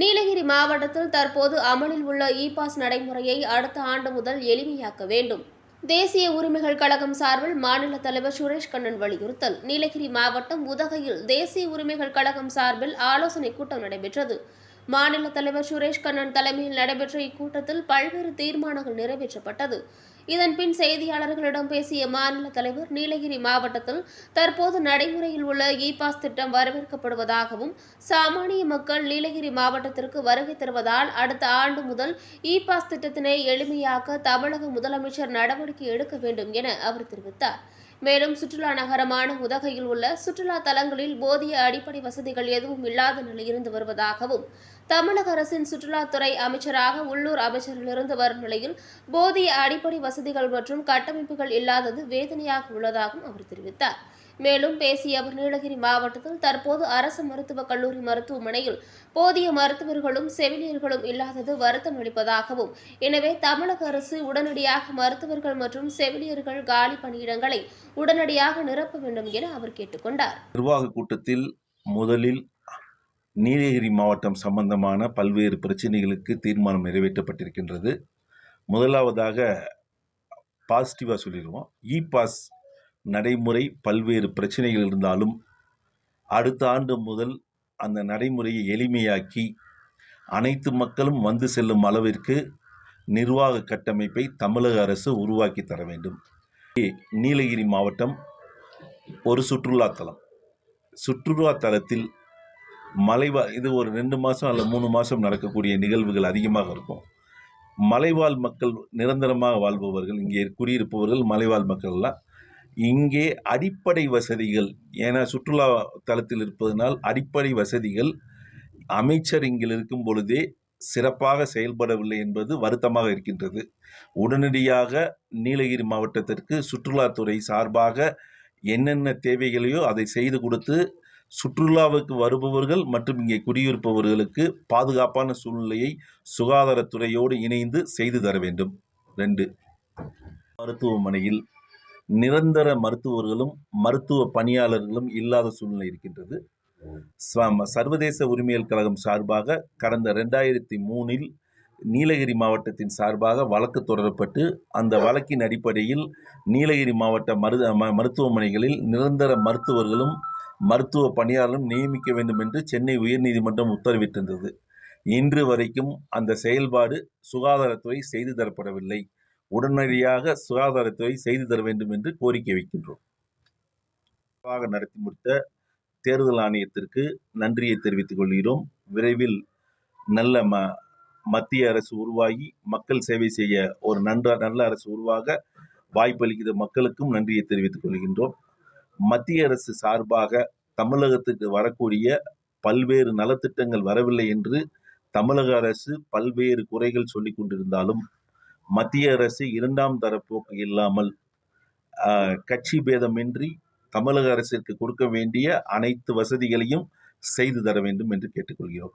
நீலகிரி மாவட்டத்தில் தற்போது அமலில் உள்ள இ பாஸ் நடைமுறையை அடுத்த ஆண்டு முதல் எளிமையாக்க வேண்டும். தேசிய உரிமைகள் கழகம் சார்பில் மாநில தலைவர் சுரேஷ் கண்ணன் வலியுறுத்தல். நீலகிரி மாவட்டம் உதகையில் தேசிய உரிமைகள் கழகம் சார்பில் ஆலோசனை கூட்டம் நடைபெற்றது. மாநில தலைவர் சுரேஷ் கண்ணன் தலைமையில் நடைபெற்ற இக்கூட்டத்தில் பல்வேறு தீர்மானங்கள் நிறைவேற்றப்பட்டது. இதன்பின் செய்தியாளர்களிடம் பேசிய மாநில தலைவர் நீலகிரி மாவட்டத்தில் தற்போது நடைமுறையில் உள்ள இ பாஸ் திட்டம் வரவேற்கப்படுவதாகவும் சாமானிய மக்கள் நீலகிரி மாவட்டத்திற்கு வருகை தருவதால் அடுத்த ஆண்டு முதல் இ பாஸ் திட்டத்தினை எளிமையாக்க தமிழக முதலமைச்சர் நடவடிக்கை எடுக்க வேண்டும் என அவர் தெரிவித்தார். மேலும் சுற்றுலா நகரமான உதகையில் உள்ள சுற்றுலா தலங்களில் போதிய அடிப்படை வசதிகள் எதுவும் இல்லாத நிலை இருந்து வருவதாகவும் தமிழக அரசின் சுற்றுலாத்துறை அமைச்சராக உள்ளூர் அமைச்சரிலிருந்து வரும் நிலையில் போதிய அடிப்படை வசதிகள் மற்றும் கட்டமைப்புகள் இல்லாதது வேதனையாக உள்ளதாகவும் அவர் தெரிவித்தார். மேலும் பேசிய அவர் நீலகிரி மாவட்டத்தில் தற்போது அரசு மருத்துவக் கல்லூரி மருத்துவமனையில் போதிய மருத்துவர்களும் செவிலியர்களும் இல்லாதது வருத்தம் அளிப்பதாகவும் எனவே தமிழக அரசு உடனடியாக மருத்துவர்கள் மற்றும் செவிலியர்கள் காலி பணியிடங்களை உடனடியாக நிரப்ப வேண்டும் என அவர் கேட்டுக்கொண்டார் நிர்வாக கூட்டத்தில் முதலில் நீலகிரி மாவட்டம் சம்பந்தமான பல்வேறு பிரச்சனைகளுக்கு தீர்மானம் நிறைவேற்றப்பட்டிருக்கின்றது. முதலாவதாக பாசிட்டிவாக சொல்லிடுவோம். இ பாஸ் நடைமுறை பல்வேறு பிரச்சனைகள் இருந்தாலும் அடுத்த ஆண்டு முதல் அந்த நடைமுறையை எளிமையாக்கி அனைத்து மக்களும் வந்து செல்லும் அளவிற்கு நிர்வாக கட்டமைப்பை தமிழக அரசு உருவாக்கி தர வேண்டும். நீலகிரி மாவட்டம் ஒரு சுற்றுலாத்தலம். சுற்றுலாத்தலத்தில் சுற்றுலா தலத்தில் மலைவா இது ஒரு ரெண்டு மாதம் அல்ல மூணு மாதம் நடக்கக்கூடிய நிகழ்வுகள் அதிகமாக இருக்கும். மலைவாழ் மக்கள் நிரந்தரமாக வாழ்பவர்கள் இங்கே குடியிருப்பவர்கள் மலைவாழ் மக்கள்லாம் இங்கே அடிப்படை வசதிகள் ஏன்னா சுற்றுலா தலத்தில் இருப்பதனால் அடிப்படை வசதிகள் அமைச்சர் இங்கில் இருக்கும் பொழுதே சிறப்பாக செயல்படவில்லை என்பது வருத்தமாக இருக்கின்றது. உடனடியாக நீலகிரி மாவட்டத்திற்கு சுற்றுலாத்துறை சார்பாக என்னென்ன தேவைகளையோ அதை செய்து கொடுத்து சுற்றுலாவுக்கு வருபவர்கள் மற்றும் இங்கே குடியிருப்பவர்களுக்கு பாதுகாப்பான சூழ்நிலையை சுகாதாரத்துறையோடு இணைந்து செய்து தர வேண்டும். ரெண்டு மருத்துவமனையில் நிரந்தர மருத்துவர்களும் மருத்துவ பணியாளர்களும் இல்லாத சூழ்நிலை இருக்கின்றது. சர்வதேச உரிமையல் கழகம் சார்பாக கடந்த ரெண்டாயிரத்தி மூணில் நீலகிரி மாவட்டத்தின் சார்பாக வழக்கு தொடரப்பட்டு அந்த வழக்கின் அடிப்படையில் நீலகிரி மாவட்ட மரு ம- மருத்துவமனைகளில் நிரந்தர மருத்துவர்களும் மருத்துவ பணியாளரும் நியமிக்க வேண்டும் என்று சென்னை உயர்நீதிமன்றம் உத்தரவிட்டிருந்தது. இன்று வரைக்கும் அந்த செயல்பாடு சுகாதாரத்துறை செய்து தரப்படவில்லை. உடனடியாக சுகாதாரத்துறை செய்து தர வேண்டும் என்று கோரிக்கை வைக்கின்றோம். நடத்தி முடித்த தேர்தல் ஆணையத்திற்கு நன்றியை தெரிவித்துக் கொள்கிறோம். விரைவில் நல்ல ம மத்திய அரசு உருவாகி மக்கள் சேவை செய்ய ஒரு நன்ற நல்ல அரசு உருவாக வாய்ப்பளிக்கிற மக்களுக்கும் நன்றியை தெரிவித்துக் கொள்கின்றோம். மத்திய அரசு சார்பாக தமிழகத்துக்கு வரக்கூடிய பல்வேறு நலத்திட்டங்கள் வரவில்லை என்று தமிழக அரசு பல்வேறு குறைகள் சொல்லிக் கொண்டிருந்தாலும் மத்திய அரசு இரண்டாம் தரப்போக்கு இல்லாமல் கட்சி பேதமின்றி தமிழக அரசிற்கு கொடுக்க வேண்டிய அனைத்து வசதிகளையும் செய்து தர வேண்டும் என்று கேட்டுக்கொள்கிறோம்.